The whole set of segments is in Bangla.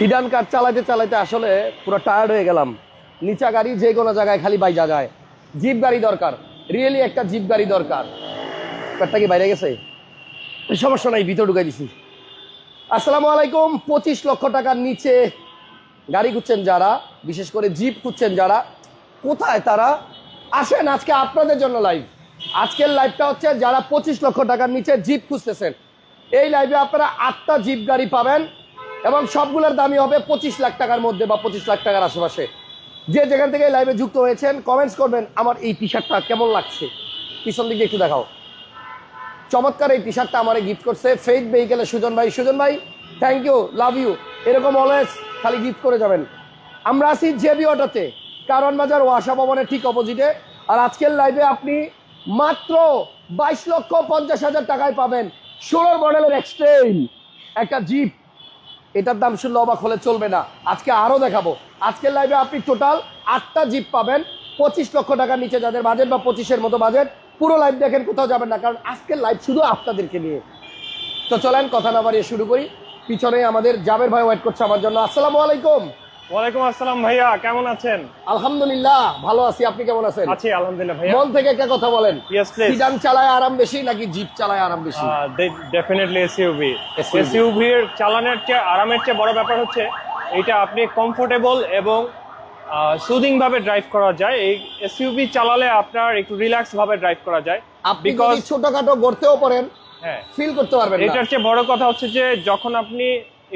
সিডান কার চালাইতে চালাইতে আসলে পুরো টায়ার্ড হয়ে গেলাম। নিচা গাড়ি যে কোনো জায়গায় খালি বাইজা যায় জিপ গাড়ি দরকার। রিয়েলি একটা জিপ গাড়ি দরকার। কি বাইরে গেছে? সমস্যা নাই, ভিতর ঢুকাই দিছি। আসসালামু আলাইকুম। পঁচিশ লক্ষ টাকার নিচে গাড়ি খুঁজছেন যারা, বিশেষ করে জিপ খুঁজছেন যারা, কোথায় তারা? আসেন আজকে আপনাদের জন্য লাইভ আজকের লাইভটা হচ্ছে যারা পঁচিশ লক্ষ টাকার নিচে জিপ খুঁজতেছেন। এই লাইভে আপনারা আটটা জিপ গাড়ি পাবেন। এবং সবগুলোর দামই হবে পঁচিশ লাখ টাকার মধ্যে বা পঁচিশ লাখ টাকার আশেপাশে। যে যেখান থেকে লাইভে যুক্ত হয়েছেন কমেন্টস করবেন, আমার এই টি শার্টটা কেমন লাগছে? পিছন দিকে একটু দেখাও। চমৎকার এই টি শার্টটা আমার গিফট করছে ফেইথ ভেহিকেলের সুজন ভাই। সুজন ভাই থ্যাংক ইউ লাভ ইউ এরকম অলওয়েজ খালি গিফট করে যাবেন। আমরা আছি জেবি অটোতে কারণ বাজার ওয়াসা ভবনের ঠিক অপোজিটে আর আজকের লাইভে আপনি মাত্র বাইশ লক্ষ পঞ্চাশ হাজার টাকায় পাবেন। ষোলোর মডেলের এক্সট্রেইল একটা জিপ এটার দাম শুনলে অবাক হলে চলবে না। আজকে আরও দেখাবো। আজকের লাইভে আপনি টোটাল আটটা জিপ পাবেন। পঁচিশ লক্ষ টাকার নিচে যাদের বাজেট বা পঁচিশের মতো বাজেট পুরো লাইভ দেখেন কোথাও যাবেন না, কারণ আজকের লাইভ শুধু আপনাদেরকে নিয়ে। তো চলেন, কথা না বাড়িয়ে শুরু করি। পিছনে আমাদের জাবের ভাই ওয়েট করছে আমার জন্য। আসসালামু আলাইকুম। ওয়ালাইকুম আসসালাম ভাইয়া কেমন আছেন? আলহামদুলিল্লাহ ভালো আছি। আপনি কেমন আছেন? আছি আলহামদুলিল্লাহ ভাইয়া। মন থেকে একটা কথা বলেন। সিডান চালায় আরাম বেশি নাকি জিপ চালায় আরাম বেশি? ডেফিনেটলি এসইউভি এসইউভি এর চালানোর চেয়ে আরামের চেয়ে বড় ব্যাপার হচ্ছে এটা আপনি কমফোর্টেবল এবং সুদিং ভাবে ড্রাইভ করা যায়। এই এসইউভি চালালে আপনার একটু রিল্যাক্স ভাবে ড্রাইভ করা যায়। আপনি যদি ছোটখাটো গড়তেও পারেন হ্যাঁ। ফিল করতে পারবেন এটার চেয়ে বড় কথা হচ্ছে যে যখন আপনি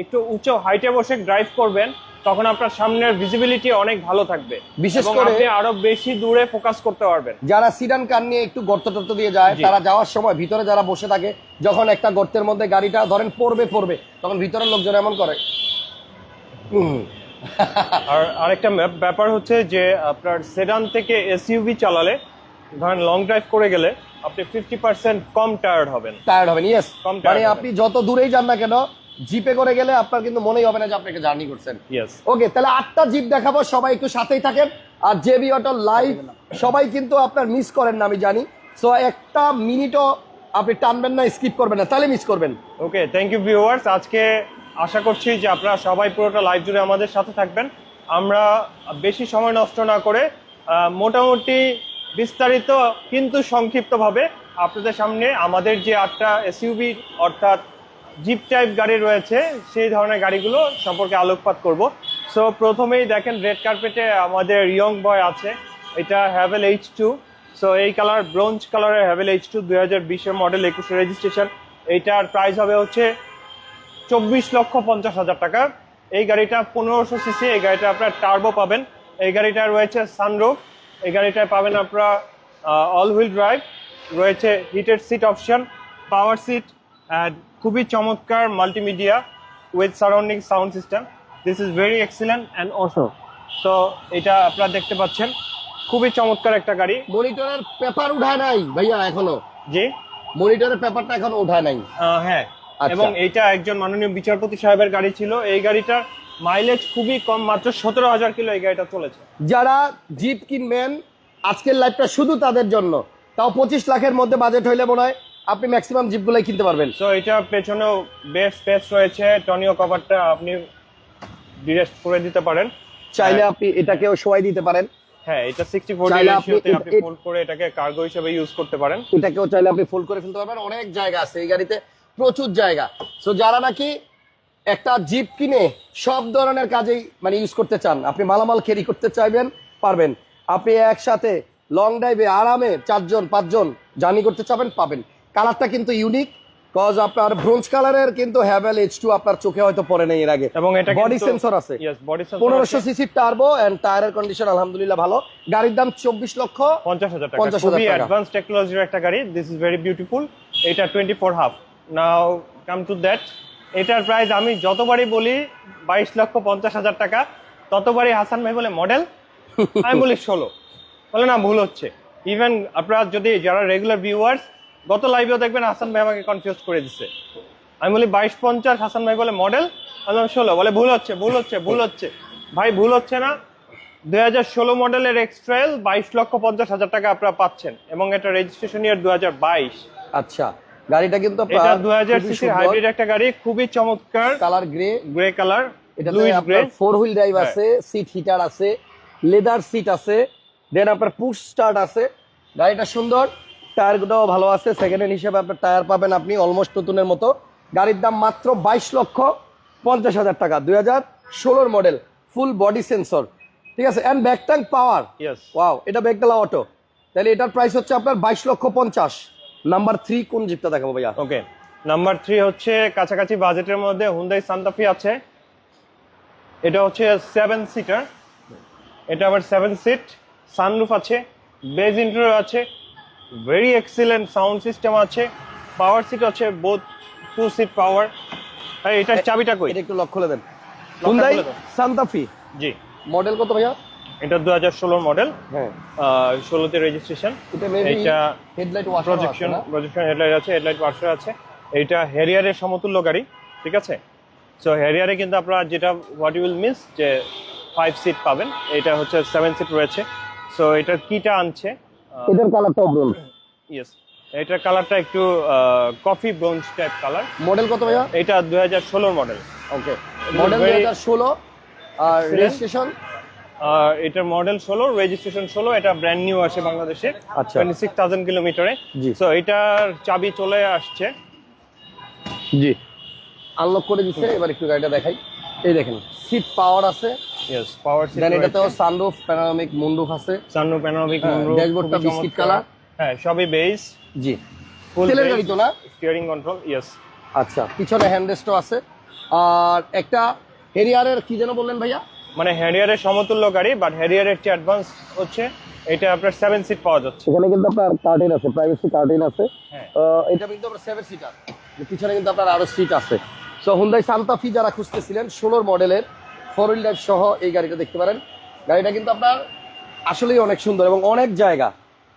একটু উঁচু হাইটে বসে ড্রাইভ করবেন তখন আপনার সামনের ভিজিবিলিটি অনেক ভালো থাকবে। বিশেষ করে- আপনি আরও বেশি দূরে ফোকাস করতে পারবেন। যারা সিডান কার নিয়ে একটু গর্ত টর্ত দিয়ে যায়। তারা যাওয়ার সময় ভিতরে যারা বসে থাকে যখন একটা গর্তের মধ্যে গাড়িটা ধরেন পড়বে পড়বে তখন ভিতরের লোকজন এমন করে। আর আরেকটা ব্যাপার হচ্ছে যে আপনার সেডান থেকে এসইউভি চালালে ধরেন লং ড্রাইভ করে গেলে আপনি ফিফটি পার্সেন্ট কম টায়ার্ড হবেন। টায়ার্ড হবেন ইয়েস কম মানে আপনি যত দূরেই যান না কেন জিপে করে গেলে আপনার কিন্তু মনেই হবে না যে আপনি একটা জার্নি করছেন। ওকে তাহলে আটটা জিপ দেখাবো সবাই একটু সাথেই থাকেন। আর জেবি অটো লাইভ সবাই কিন্তু আপনার মিস করেন না আমি জানি। সো একটা মিনিটও আপনি টানবেন না স্কিপ করবেন না তাহলে মিস করবেন। ওকে থ্যাংক ইউ ভিউয়ার্স আজকে আশা করছি যে আপনারা সবাই পুরোটা লাইভ জুড়ে আমাদের সাথে থাকবেন। আমরা বেশি সময় নষ্ট না করে মোটামুটি বিস্তারিত কিন্তু সংক্ষিপ্তভাবে আপনাদের সামনে আমাদের যে আটটা এসইউভি অর্থাৎ জিপ টাইপ গাড়ি রয়েছে, সেই ধরনের গাড়িগুলো সম্পর্কে আলোকপাত করব। সো প্রথমেই দেখেন রেড কার্পেটে আমাদের ইয়ং বয় আছে, এটা হ্যাভেল এইচ টু সো এই কালার ব্রোঞ্জ কালারের হ্যাভেল এইচ টু দুই হাজার মডেল একুশে রেজিস্ট্রেশন এইটার প্রাইস হবে হচ্ছে চব্বিশ লক্ষ পঞ্চাশ হাজার টাকা। এই গাড়িটা পনেরোশো সিসি এই গাড়িটা আপনার টার্বো পাবেন। এই গাড়িটা রয়েছে সানরুফ এই গাড়িটায় পাবেন আপনারা অল হুইল ড্রাইভ রয়েছে heated seat option power seat খুবই চমৎকার multimedia with surrounding sound system this is very excellent and also তো এটা আপনারা দেখতে পাচ্ছেন। খুবই চমৎকার একটা গাড়ি। মনিটরের পেপার উঠায় নাই ভাইয়া এখনও। জি। মনিটরের পেপারটা এখনও উঠায় নাই। হ্যাঁ। আচ্ছা। এবং এটা একজন মাননীয় বিচারপতি সাহেবের গাড়ি ছিল। এই গাড়িটার মাইলেজ খুবই কম মাত্র সতেরো হাজার কিলো এই গাড়িটা চলেছে। যারা জিপ কিনবেন আজকের লাইভটা শুধু তাদের জন্য। তাও পঁচিশ লাখের মধ্যে বাজেট হইলে মনে হয় আপনি ম্যাক্সিমাম জিপগুলাই কিনতে পারবেন। তো এটা পেছনেও বেশ স্পেস রয়েছে। টনিও কভারটা আপনি ডিরেক্ট করে দিতে পারেন। চাইলে আপনি এটাকেও শোয়াই দিতে পারেন। হ্যাঁ এটা সিক্সটি ফোর চাইলে আপনি রেশিওতে আপনি ফোল্ড করে এটাকে কার্গো হিসেবে ইউজ করতে পারেন। এটাকেও চাইলে আপনি ফোল্ড করে ফেলতে পারবেন। অনেক জায়গা আছে এই গাড়িতে। প্রচুর জায়গা। সো যারা নাকি একটা জিপ কিনে সব ধরনের কাজেই মানে ইউজ করতে চান আপনি মালামাল ক্যারি করতে চাইবেন পারবেন। আপনি একসাথে লং ড্রাইভে আরামে চারজন পাঁচজন জার্নি করতে চাবেন পাবেন। কালারটা কিন্তু ইউনিক কজ আপনার ব্রোঞ্জ কালারের কিন্তু হ্যাভেল এইচ টু আপনার চোখে হয়তো পড়ে নেই এর আগে। এবং এটা বডি সেন্সর আছে। পনেরোশো সিসির টার্বো এন্ড টায়ারের কন্ডিশন আলহামদুলিল্লাহ ভালো। গাড়ির দাম চব্বিশ লক্ষ পঞ্চাশ হাজার টাকা। 50,000 খুবই অ্যাডভান্স টেকনোলজির একটা গাড়ি। দিস ইজ ভেরি বিউটিফুল এটা twenty four half now come to that এটার প্রাইস আমি যতবারই বলি বাইশ লক্ষ পঞ্চাশ হাজার টাকা। ততবারই হাসান ভাই বলে মডেল আমি বলি ষোলো। বলে না ভুল হচ্ছে। ইভেন আপনারা যদি যারা রেগুলার ভিউয়ার্স গত লাইভেও দেখবেন হাসান ভাই আমাকে কনফিউজ করে দিচ্ছে আমি বলি বাইশ পঞ্চাশ হাসান ভাই বলে মডেল আমি ষোলো। বলে ভুল হচ্ছে ভুল হচ্ছে ভুল হচ্ছে। ভাই ভুল হচ্ছে না। দুই হাজার ষোলো মডেলের এক্সট্রেল বাইশ লক্ষ পঞ্চাশ হাজার টাকা আপনারা পাচ্ছেন এবং এটা রেজিস্ট্রেশন ইয়ার দু হাজার বাইশ। আচ্ছা গাড়িটা কিন্তু এটা দু হাজার সিসির হাইব্রিড একটা গাড়ি খুবই চমৎকার। Colour grey grey colour Bluish আপনার ফোর হুইল ড্রাইভ। আছে সিট হিটার আছে লেদার সিট আছে দেন আপনার পুশ স্টার্ট আছে। গাড়িটা সুন্দর। টায়ারগুলোও ভালো আছে। সেকেন্ড হ্যান্ড হিসেবে আপনার টায়ার পাবেন আপনি অলমোস্ট নতুনের মতো। গাড়ির দাম মাত্র বাইশ লক্ষ পঞ্চাশ হাজার টাকা। দুই হাজার ষোলোর মডেল ফুল বডি সেন্সর ঠিক আছে? And back tank power wow এটা ব্যাগডালা অটো তাহলে এটার প্রাইস হচ্ছে আপনার বাইশ লক্ষ পঞ্চাশ। নাম্বার থ্রি কোন জিপটা দেখাবো ভাইয়া? ওকে নাম্বার থ্রি হচ্ছে কাছাকাছি বাজেটের মধ্যে হুন্দাই সান্তাফি আছে। এটা হচ্ছে সেভেন সিটার এটা আবার সেভেন সিট সানরুফ আছে। বেজ ইন্টারো আছে। ভেরি এক্সিলেন্ট সাউন্ড সিস্টেম আছে। পাওয়ার সিট আছে বোথ টু সিট পাওয়ার হ্যাঁ এটার চাবিটা কই? এটা একটু লক্ষ্য খুলে দেন। খুলে সান্তাফি জি। মডেল কত ভাইয়া? এটা দু হাজার ষোলোর মডেল হ্যাঁ। ষোলোতে রেজিস্ট্রেশন এটা এটা headlight wash projection projection headlight আছে হেডলাইট পার্শ্বে আছে। এইটা হ্যারিয়ারের সমতুল্য গাড়ি ঠিক আছে? সো হ্যারিয়ারে কিন্তু আপনারা যেটা হোয়াট ইউ উইল মিস যে ফাইভ সিট পাবেন এটা হচ্ছে সেভেন সিট রয়েছে। সো এটার কিটা আনছে। এটার কালারটা ব্রোঞ্জ ইয়েস এটার কালারটা একটু coffee bronze type colour model কত ভাইয়া? এটা দুই হাজার ষোলোর মডেল ওকে মডেল দুই very- হাজার ষোলো আর Excellent. রেজিস্ট্রেশন আর এটার মডেল ষোলো রেজিস্ট্রেশন ষোলো এটা ব্র্যান্ড নিউ আসে বাংলাদেশে। টোয়েন্টি সিক্স থাউজেন্ড কিলোমিটারে জি। সো এটার চাবি চলে আসছে। জি। আনলক করে দিচ্ছে এবার একটু গাড়িটা দেখাই। এই দেখেন সিট পাওয়ার আছে। ইয়েস পাওয়ার সিট দেন এটাতেও সানরুফ প্যানোরামিক মুন্ডুফ আছে। সানরুফ প্যানোরামিক হ্যাঁ, ড্যাশবোর্ডটা বিস্কিট কালার। হ্যাঁ সবই বেস জি। তেলের গাড়ি তো না? স্টিয়ারিং কন্ট্রোল ইয়েস আচ্ছা পিছনে হ্যান্ডরেস্টও আছে। আর একটা হেরিয়ারের কি যেন বললেন ভাইয়া? মানে হ্যারিয়ারের সমতুল্য গাড়ি বাট হ্যারিয়ারের চেয়ে অ্যাডভান্স হচ্ছে এটা আপনার সেভেন সিট পাওয়া যাচ্ছে। সেখানে কিন্তু আপনার কার্টেন আছে প্রাইভেসি কার্টেন আছে। হ্যাঁ। এটা কিন্তু আপনার সেভেন সিটার পিছনে কিন্তু আপনার আরও সিট আছে। সো হুন্দাই সান্তাফি যারা খুঁজতেছিলেন ষোলোর মডেলের ফোর হুইল ড্রাইভ সহ এই গাড়িটা দেখতে পারেন। গাড়িটা কিন্তু আপনার আসলেই অনেক সুন্দর এবং অনেক জায়গা।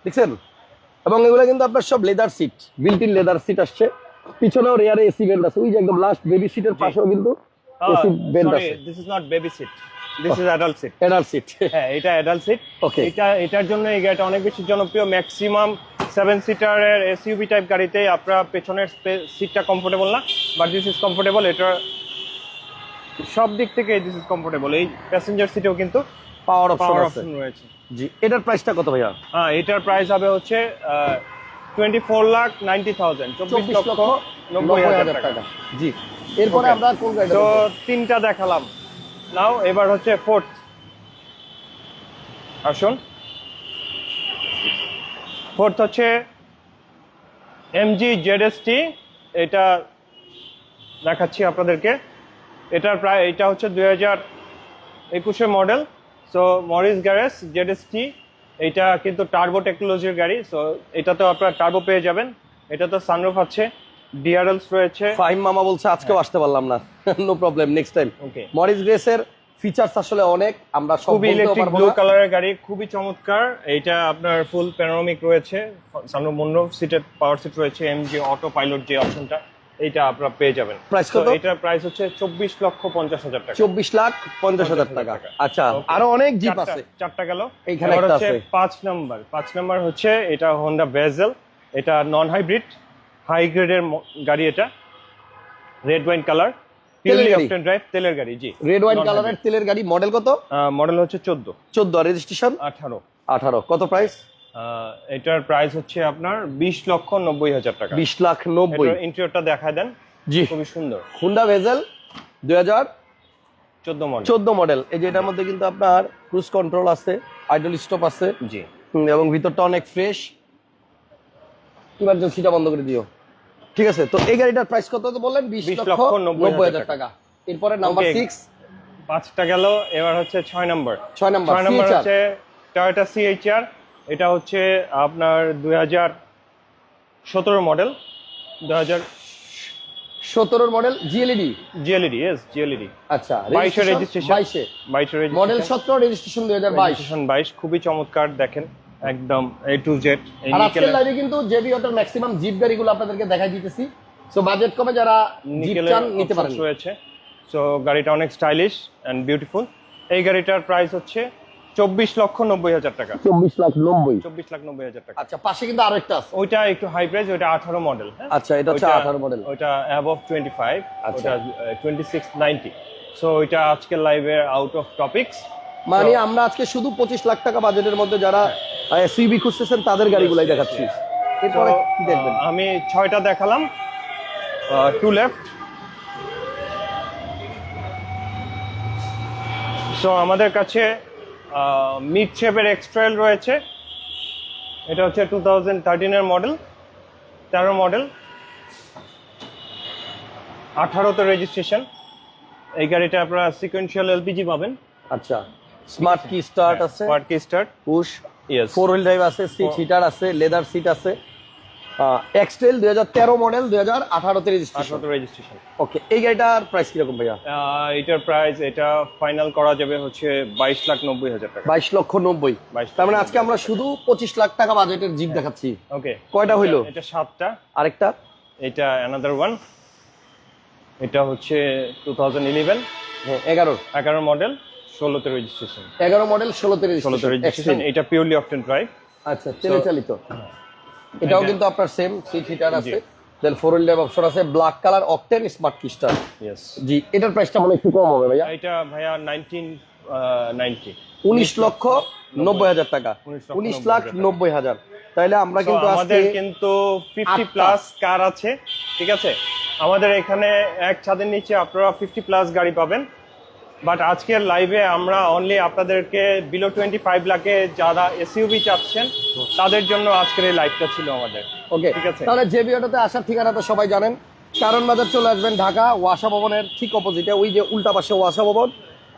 দেখছেন? এবং এগুলো কিন্তু আপনার সব leather seat built in leather seat আসছে। পিছনেও রেয়ারে এসি ভেন্ট আছে। ওই যে একদম লাস্ট বেবি সিটের পাশেও কিন্তু এসি ভেন্ট আছে। This is not baby seat this is adult seat হ্যাঁ এটা অ্যাডাল্ট সিট Okay. এটা এটার জন্য এই গাড়িটা অনেক বেশি জনপ্রিয়। ম্যাক্সিমাম সেভেন সিটারের এসইউভি টাইপ গাড়িতে আপনার পেছনের সিটটা কমফোর্টেবল না বাট দিস ইজ কমফোর্টেবল এটা সব দিক থেকে দিস ইজ কমফোর্টেবল এই প্যাসেঞ্জার সিটেও কিন্তু পাওয়ার অপশন পাওয়ার অপশন রয়েছে। জি এটার প্রাইসটা কত ভাইয়া? হ্যাঁ এটার প্রাইস হবে হচ্ছে twenty four lakh ninety thousand চব্বিশ লক্ষ নব্বই হাজার টাকা। জি এরপরে আমরা কোন গাড়িটা তো তিনটা দেখালাম। নাও এবার হচ্ছে ফোর্থ আসুন ফোর্থ হচ্ছে এমজি জেডএসটি এটা দেখাচ্ছি আপনাদেরকে। এটার প্রায় এটা হচ্ছে দুই হাজার একুশে model so Morris garage ZST এইটা কিন্তু টার্বো টেকনোলজির গাড়ি। সো এটাতেও আপনারা টার্বো পেয়ে যাবেন। এটা এটাতে সানরুফ আছে ডিআরএলস রয়েছে। ফাহিম মামা বলছে আজকেও আসতে পারলাম না। No problem next time okay Morris গ্রেসের features আসলে অনেক আমরা খুবই ইলেকট্রিক ব্লু কালারের গাড়ি খুবই চমৎকার। এইটা আপনার ফুল প্যানোরামিক রয়েছে। সামনে মন্ডপ সিটের পাওয়ার সিট রয়েছে এমজি অটো পাইলট যে অপশনটা এইটা আপনারা পেয়ে যাবেন। তো কত? এটার প্রাইস হচ্ছে চব্বিশ লক্ষ পঞ্চাশ হাজার টাকা। চব্বিশ লাখ পঞ্চাশ হাজার টাকা। আচ্ছা আরও অনেক জিপ আছে। চারটা গেল। এবার একটা আছে। পাঁচ নাম্বার। পাঁচ নাম্বার হচ্ছে এটা হোন্ডা ভেজেল এটা নন হাইব্রিড হাই গ্রেডের গাড়ি এটা। রেড ওয়াইন কালার পিওরলি গাড়ি? অপটেন ড্রাইভ তেলের গাড়ি জি। রেড ওয়াইন কালারের তেলের গাড়ি মডেল কত? মডেল হচ্ছে চোদ্দ। চোদ্দ রেজিস্ট্রেশন আঠারো। আঠারো। কত প্রাইস এটার প্রাইস হচ্ছে আপনার বিশ লক্ষ নব্বই হাজার টাকা। বিশ লাখ নব্বই। ইন্টেরিয়রটা দেখা দেন। জি। খুবই সুন্দর। হুন্ডা ভেজেল দুই হাজার চোদ্দ মডেল চোদ্দ মডেল এই যে এটার মধ্যে কিন্তু আপনার ক্রুজ কন্ট্রোল আছে আইডল স্টপ আছে জি। এবং ভিতরটা অনেক ফ্রেশ ইমার্জেন্সিটা বন্ধ করে দিও। ঠিক আছে তো এই গাড়িটার প্রাইস কত তো বললেন? বিশ 20 লক্ষ নব্বই হাজার টাকা। এরপরে নাম্বার সিক্স পাঁচটা গেল এবার হচ্ছে ছয় নম্বর ছয় নাম্বার ছয় নম্বর হচ্ছে টয়োটা সিএইচআর এটা হচ্ছে আপনার দুই হাজার সতেরো মডেল দুই হাজার সতেরোর মডেল জিএলইডি জিএলইডি এস জিএলইডি আচ্ছা বাইশের রেজিস্ট্রেশন বাইশে। বাইশের মডেল সতেরো রেজিস্ট্রেশন দুই হাজার বাইশ। বাইশ খুবই চমৎকার দেখেন একদম এ টু জেড আর আজকের লাইভে কিন্তু জেবি অটোর ম্যাক্সিমাম জিপ গাড়িগুলো আপনাদেরকে দেখাই দিতেছি। সো বাজেট কমে যারা জিপ চান নিতে পারেন। রয়েছে। সো গাড়িটা অনেক স্টাইলিশ অ্যান্ড বিউটিফুল এই গাড়িটার প্রাইস হচ্ছে চব্বিশ লক্ষ নব্বই হাজার টাকা। চব্বিশ লাখ নব্বই। চব্বিশ লাখ নব্বই হাজার টাকা। আচ্ছা পাশে কিন্তু আরও একটা আছে। ওইটা একটু হাই প্রাইস ওইটা আঠারো মডেল আচ্ছা এটা হচ্ছে আঠারো মডেল ওইটা অ্যাবভ টোয়েন্টি ফাইভ আচ্ছা। ওটা টোয়েন্টি সিক্স নাইনটি সো এটা আজকের লাইভের আউট অফ টপিকস মানে আমরা আজকে শুধু পঁচিশ লাখ টাকা বাজেটের মধ্যে যারা সিবি খুঁজতেছেন তাদের গাড়িগুলাই দেখাচ্ছি। এরপরে কি দেখবেন? আমি ছয়টা দেখালাম। টু লেফট সো আমাদের কাছে মিড শেপের এক্সট্রেল রয়েছে। এটা হচ্ছে টু থাউজেন্ড থার্টিনের মডেল তেরো মডেল আঠারোতে রেজিস্ট্রেশন এই গাড়িটা আপনারা সিকোয়েন্সিয়াল এলপিজি পাবেন। আচ্ছা স্মার্ট কি স্টার্ট আছে smart key start push yes four wheel drive আছে সিট হিটার আছে লেদার সিট আছে। এক্সটেল দুই হাজার তেরো মডেল দুই হাজার আঠারোতে রেজিস্ট্রেশন রেজিস্ট্রেশন ওকে এই গাড়িটার প্রাইস কীরকম ভাইয়া? এটার প্রাইস এটা ফাইনাল করা যাবে হচ্ছে বাইশ লাখ নব্বই হাজার টাকা। বাইশ লক্ষ নব্বই। বাইশ তার মানে আজকে আমরা শুধু পঁচিশ লাখ টাকা বাজেটের জিপ দেখাচ্ছি। ওকে কয়টা হইল? এটা সাতটা। আরেকটা? এটা অ্যানাদার ওয়ান এটা হচ্ছে টু থাউজেন্ড ইলেভেন হ্যাঁ এগারো। এগারো মডেল ষোলোতে রেজিস্ট্রেশন এগারো মডেল ষোলোতে ষোলোতে রেজিস্ট্রেশন রেজিস্ট্রেশন এটা পিওরলি অপটেন ড্রাইভ আচ্ছা তেলে চালিত। এটাও কিন্তু আপনার সেম সিট হিটার আছে। Then four wheel drive option আছে black colour octane smart key start জি এটার প্রাইসটা মনে একটু কম হবে ভাইয়া। এটা ভাইয়া নাইনটিন নাইনটি উনিশ লক্ষ নব্বই হাজার টাকা। 19 লক্ষ উনিশ 90 লাখ হাজার টাকা। নব্বই হাজার। তাইলে আমরা কিন্তু আমাদের কিন্তু ফিফটি আটটা। প্লাস কার আছে ঠিক আছে? আমাদের এখানে এক ছাদের নিচে আপনারা ফিফটি প্লাস গাড়ি পাবেন। বাট আজকের লাইভে আমরা অনলি আপনাদেরকে বিলো টোয়েন্টি ফাইভ লাখে যারা এসইউবি চাচ্ছেন তাদের জন্য আজকের এই লাইভটা ছিল আমাদের ওকে ঠিক আছে। তাহলে যে বিওটাতে আসার ঠিকানা তো সবাই জানেন কারণ বাজার চলে আসবেন ঢাকা ওয়াসা ভবনের ঠিক অপোজিটে ওই যে উল্টা পাশে ওয়াসা ভবন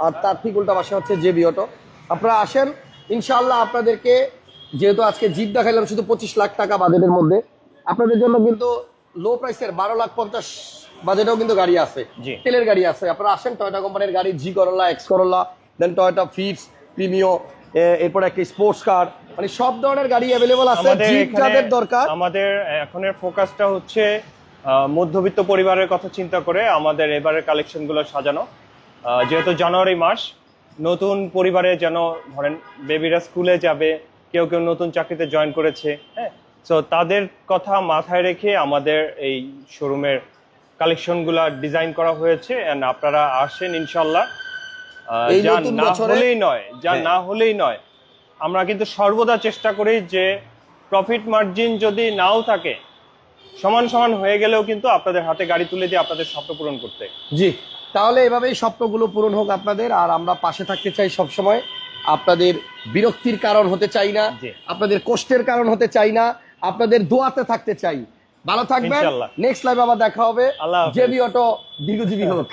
আর তার ঠিক উল্টা পাশে হচ্ছে যে বিওটো আপনারা আসেন ইনশাআল্লাহ আপনাদেরকে যেহেতু আজকে জিপ দেখাইলাম শুধু পঁচিশ লাখ টাকা বাজেটের মধ্যে আপনাদের জন্য কিন্তু লো প্রাইসের বারো লাখ পঞ্চাশ বাজেটেও কিন্তু গাড়ি আছে। তেলের গাড়ি আছে। আপনারা আসেন টয়টা কোম্পানির গাড়ি জি Corolla X Corolla then Toyota fits Premio এরপর একটা স্পোর্টস কার মানে সব ধরনের গাড়ি অ্যাভেলেবল আছে। যাদের দরকার। আমাদের এখনের ফোকাসটা হচ্ছে মধ্যবিত্ত পরিবারের কথা চিন্তা করে আমাদের এবারের কালেকশনগুলো সাজানো। যেহেতু জানুয়ারি মাস নতুন পরিবারে যেন ধরেন বেবিরা স্কুলে যাবে কেউ কেউ নতুন চাকরিতে জয়েন করেছে হ্যাঁ? সো তাদের কথা মাথায় রেখে আমাদের এই শোরুমের কালেকশনগুলো ডিজাইন করা হয়েছে এন্ড আপনারা আসেন ইনশাল্লাহ যা না হলেই নয় যা হ্যাঁ। না হলেই নয় আমরা কিন্তু সর্বদা চেষ্টা করি যে প্রফিট মার্জিন যদি নাও থাকে সমান সমান হয়ে গেলেও কিন্তু আপনাদের হাতে গাড়ি তুলে দিয়ে আপনাদের স্বপ্ন পূরণ করতে জি তাহলে এভাবেই স্বপ্নগুলো পূরণ হোক আপনাদের আর আমরা পাশে থাকতে চাই সব সময় আপনাদের বিরক্তির কারণ হতে চাই না। আপনাদের কষ্টের কারণ হতে চাই না আপনাদের দোয়াতে থাকতে চাই ভালো থাকবেন। নেক্সট লাইভ আবার দেখা হবে। জেবি অটো দীর্ঘজীবী হোক।